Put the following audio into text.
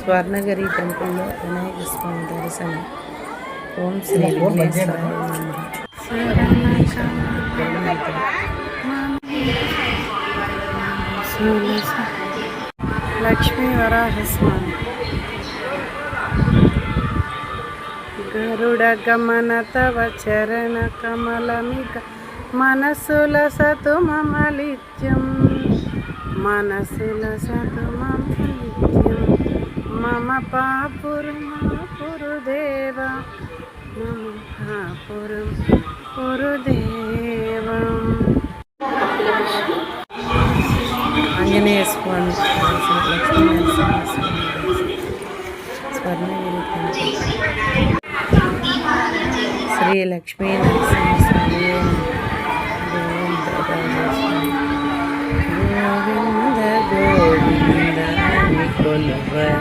స్వర్ణగిరి టెంపుల్లో వినాయక స్వామి దర్శనం ఓం శ్రీ విఘ్నేశ్వరాయ నమః. లక్ష్మీ వరాహస్వామి గరుడ గమన తవ చరణ కమలమిక మనసుల సతు మమలిత్యం మనసుల సతు మమలిత్యం మమ పాపురు మమ పురుదేవ పాపురు పురుదేవం ఆంజనేయ స్వామి స్వర్ణ శ్రీ లక్ష్మీ నరసింహస్వామి గోవింద గోవింద కొలువ